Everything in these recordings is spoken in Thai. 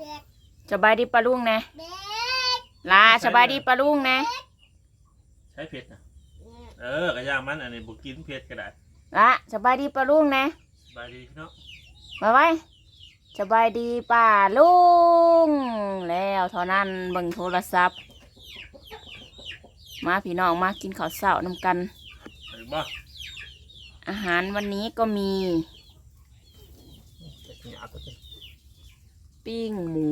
แบกสบายดีปะลุงแน่แบกลาสบายดีปะลุงแน่ใช้เผ็ดนะเออกระย่างมันอันนี้บุกินเผ็ดก็ได้ละสบายดีปะลุงแน่สบายดีพี่น้องมาไว้สบายดีป่าลุงแล้วเท่านั้นเบิ่งโทรศัพท์ มาพี่น้องมากินข้าวเช้านำกันไปบ่อาหารวันนี้ก็มี จะกินเอาตัวเอง ปิ้งหมู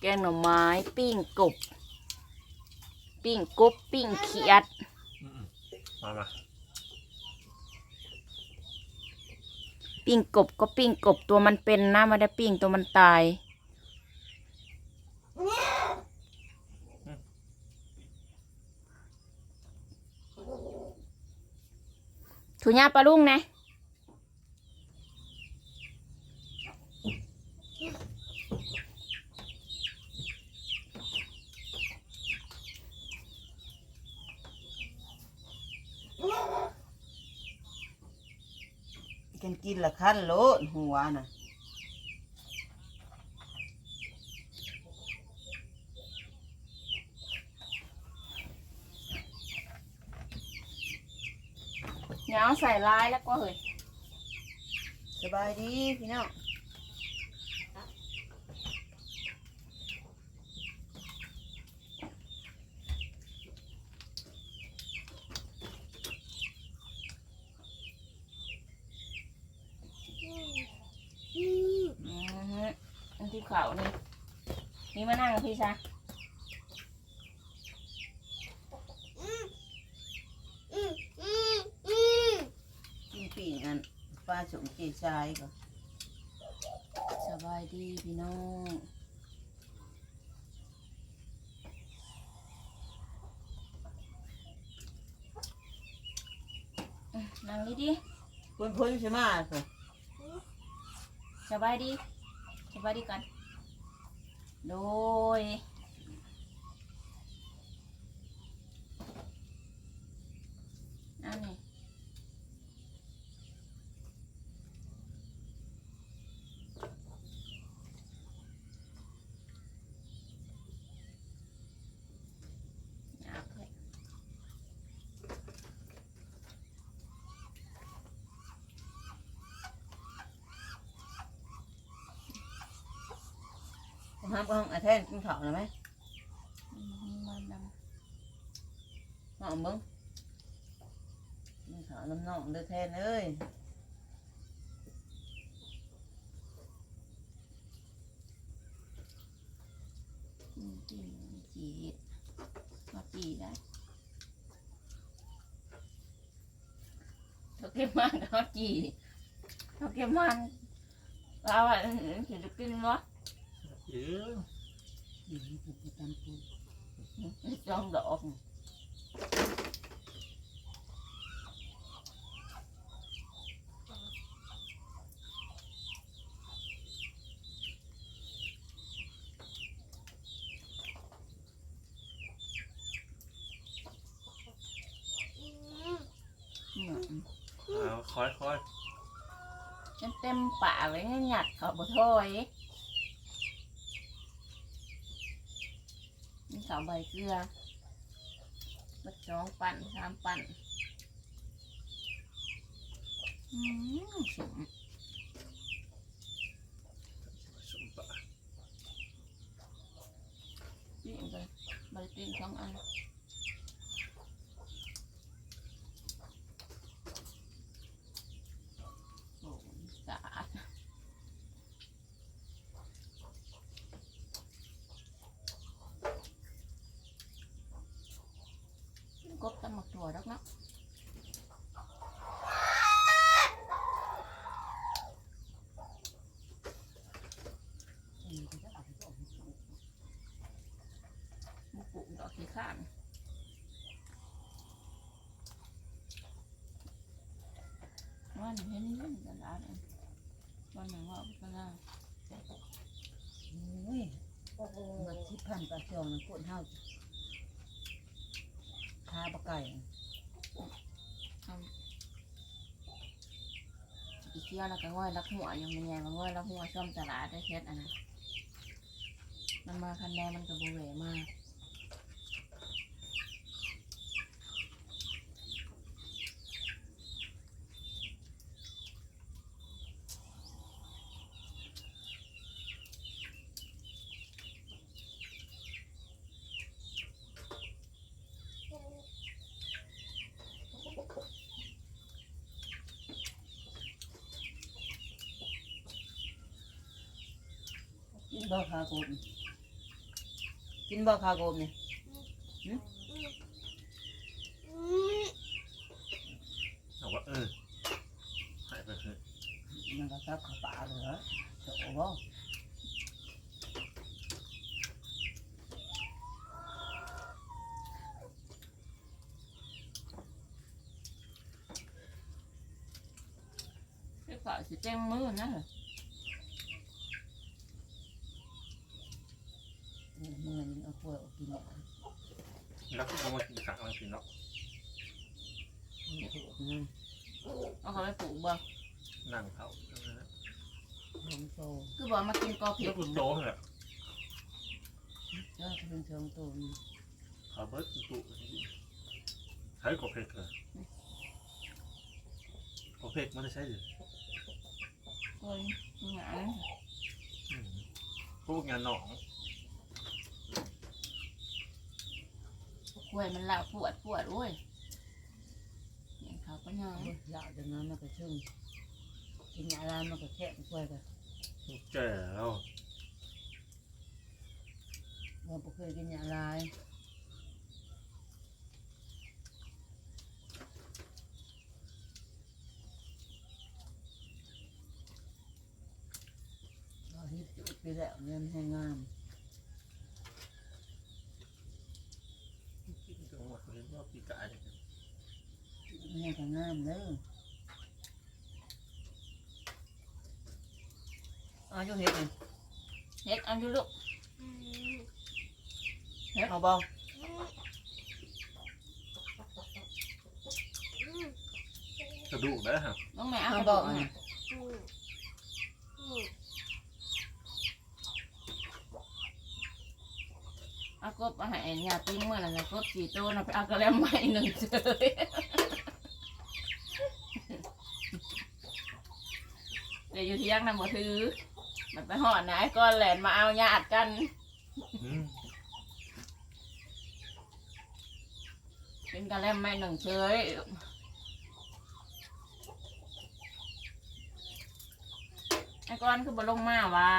แกงหน่อไม้ ปิ้งกบ ปิ้งกบ ปิ้งเขียดอืมๆมามาปิ้งกบก็ปิ้งกบตัวมันเป็นนะไม่ได้ปิ้งตัวมันตาย ถุญาปลาลุงนะ กันกินละขั้นโลดหัวน่ะเหนียวใส่ลายแล้วก็เฮ้ยสบายดีพี่น้อง อืม อือฮึอันที่ เขานี่นี่มานั่งกับพี่ชาอืมอืมอืมกินปีงอันปลาสมเกชายก็สบายดีพี่น้องนั่งดีดีพ้นพ้นใช่ไหมก็สบายดีสบายดีกัน โดยอันนี้เอาเถอะ ห้ามก็ห้องอาแทนกินข้าวนะไหมอืมมันนห้องเบิ้งกินข้าวน้ำน้องเด้อแทนเอ้ยำอืมจีจีมาจีได้เขาเก็บมันเขาจีเขาเก็บมันเราอะจะจะกินวะ เยอะอืมไปตามปูจอ งดอกอืมอืมเอาคอยคอยฉันเต็มปากเลยเนี่ยหยัดเขาบ่ถอยมีขาวใบเกลือบัดสองปั่นสามปั่นอืมสมสมปะปิ้งเลยใบปิ้งสองอันโอ้ยสะอาด กบตำหมักถั่วดักเนาะอืมไปเด้อเอาไปเด้อบุกุดอกขี้ข้านวันเห็นเล่นตลาดอันวันหนึ่งว่าไปตลาดโอ้ยบัดที่พันปลาจองนะคนเฮาทาปลาไก่อีเที่ยวแล้วก็ง่อยรักหัวยังเป็นไงมาง่อยรักหัวช่อมตลาดได้เช็ดอันนั้นมันมาคันแดงมันกับโบแหวมาก บ่คาโกบกินบ่คาโกบเนี่ยอืมเอาว่าเออให้ไปเถอะมันก็ซับเข้าปากเลยเหรอโจบ่ไอ้ฝ่ายสิแจ้งมือนะเหรอ มึงมันเอาพวกเอากินเนี่ยแล้วก็เอามากินข้าวมากินเนาะมันถูกนะเอาเขาไปปลูกบ่นั่งเขาเท่านั้นนะหอมโตคือบอกมากินกอผิแล้ดวกูโตเหรอเจ้าเพิ่งเชิงโตนี่เขาเบิร์ดตุใช้กบเพกเหรอกบเพกมันได้ใช้หรือโอ้ยหงายอืมพวกงานหนอง กล้วยมันเหล่าปวดปวดโอ้ยเห็นเขาก็ยังโอ้ยอยากจะนั้นมันก็ชึ่งกินอะไรมันก็แค่ช่วยกันแก่แล้วเราบ่เคยกินอะไรเราฮิตจุดไปแล้วเนี่ยมันให้งาม กินจังห วะเห็นว่าปีกายเนี่ยมันให้ก็งามเด้อเอาอยู่เฮ็ดนี่เฮ็ดเอาอยู่ลูกอืมเอาบ่อืมอืมกระดูกได้ฮะน้องแม่เอาเอากระ บ่ ดูก อัน มา นี้ อืมอืม เอากบมาให้ยาปิ้งเมื่อนั้นนะกบสี่ตัวนะไปเอากระแลมใหม่หนึ่งเจยเดี๋ยวอยู่ที่ยงนะบ่ถือ มันไปหอดนะไอ้ก้อนแหลนมาเอาญาติกันเป็นกระแลมไม่หนึ่งเฉยไอ้ก้อนคือบลงมาว่า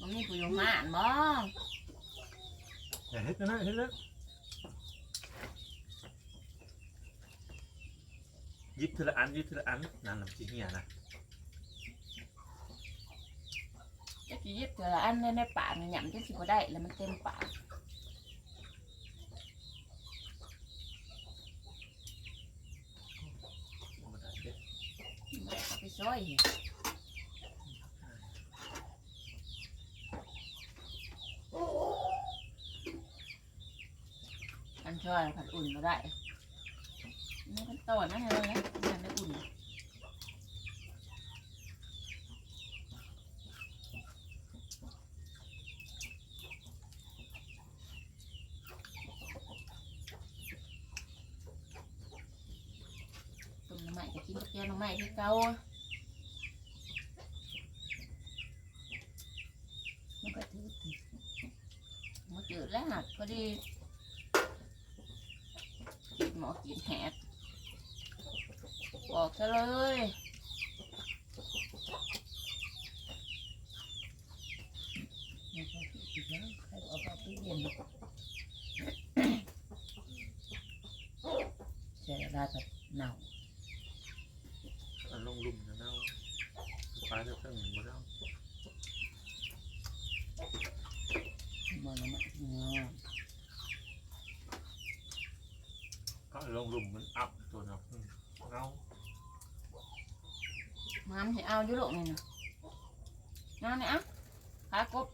มันมีผู้อยู่ห้านบ่ อย่าเฮ็ดนะนะเฮ็ดแล้วยิบทีละอันยิบทีละอันนั่นลำจีเหียนะจะกี่ยิบแต่ละอันในในปากเนี่ยหยำจังสิบ่ได้แล้วมันเต็มปากธรรมดาเด็ดมันเอาไปซอยเนี่ย อันช่อยผัดอุ่นก็ได้นี่เป็นต้นนั่นเลยนะมันได้อุ่นต้มน้ำใหม่ก็กินกับแกงน้ำใหม่ที่เก่ามันก็ถือมันจืดแล้วหักพอดีกิน หมอกินแหดบอกซะเลยมันก็สิแล้วใครเอาไปตู้เย็นใส่ได้แบบเน่าอันลงลุ่มนะเน่าปลาจะเพิ่งหมดแล้วมันมัน เนาะก็ลงลุ่มมันอับตัวเนาะอืมเงามันให้เอาอยู่ลูกนี่นะนั่นนี่อะขากบ